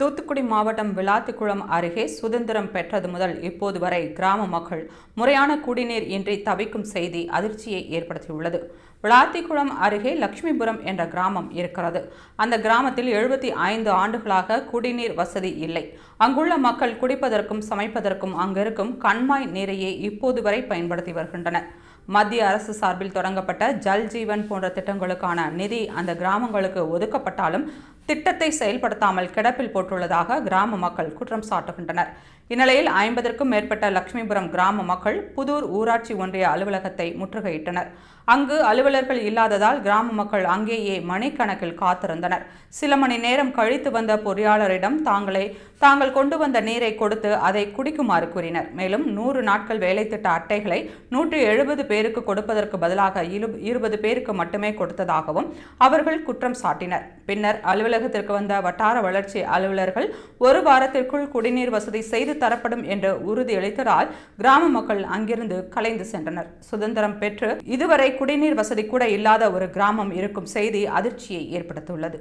தூத்துக்குடி மாவட்டம் விளாத்திக்குளம் அருகே சுதந்திரம் பெற்றது முதல் இப்போது வரை கிராம மக்கள் முறையான குடிநீர் இன்றி தவிக்கும் செய்தி அதிர்ச்சியை ஏற்படுத்தியுள்ளது. விளாத்திக்குளம் அருகே லட்சுமிபுரம் என்ற கிராமம் இருக்கிறது. அந்த கிராமத்தில் எழுபத்தி ஐந்து ஆண்டுகளாக குடிநீர் வசதி இல்லை. அங்குள்ள மக்கள் குடிப்பதற்கும் சமைப்பதற்கும் அங்கிருக்கும் கண்மாய் நீரையே இப்போது வரை பயன்படுத்தி வருகின்றனர். மத்திய அரசு சார்பில் தொடங்கப்பட்ட ஜல் ஜீவன் போன்ற திட்டங்களுக்கான நிதி அந்த கிராமங்களுக்கு ஒதுக்கப்பட்டாலும் திட்டத்தை செயல்படுத்தாமல் கிடப்பில் போட்டுள்ளதாக கிராம மக்கள் குற்றம் சாட்டுகின்றனர். இந்நிலையில் ஐம்பதற்கும் மேற்பட்ட லட்சுமிபுரம் கிராம மக்கள் புதூர் ஊராட்சி ஒன்றிய அலுவலகத்தை முற்றுகையிட்டனர். அங்கு அலுவலர்கள் இல்லாததால் கிராம மக்கள் அங்கேயே மணிக்கணக்கில் காத்திருந்தனர். சில மணி நேரம் கழித்து வந்த பொறியாளரிடம் தாங்களே தாங்கள் கொண்டு வந்த நீரை கொடுத்து அதை குடிக்குமாறு கூறினர். மேலும் நூறு நாட்கள் வேலை திட்ட அட்டைகளை நூற்றி எழுபது பேருக்கு கொடுப்பதற்கு பதிலாக இரு இருபது பேருக்கு மட்டுமே கொடுத்ததாகவும் அவர்கள் குற்றம் சாட்டினர். பின்னர் அலுவலகத்திற்கு வந்த வட்டார வளர்ச்சி அலுவலர்கள் ஒரு வாரத்திற்குள் குடிநீர் வசதி செய்து தரப்படும் என்று உறுதியளித்ததால் கிராம மக்கள் அங்கிருந்து கலைந்து சென்றனர். சுதந்திரம் பெற்று இதுவரை குடிநீர் வசதி கூட இல்லாத ஒரு கிராமம் இருக்கும் செய்தி அதிர்ச்சியை ஏற்படுத்தியுள்ளது.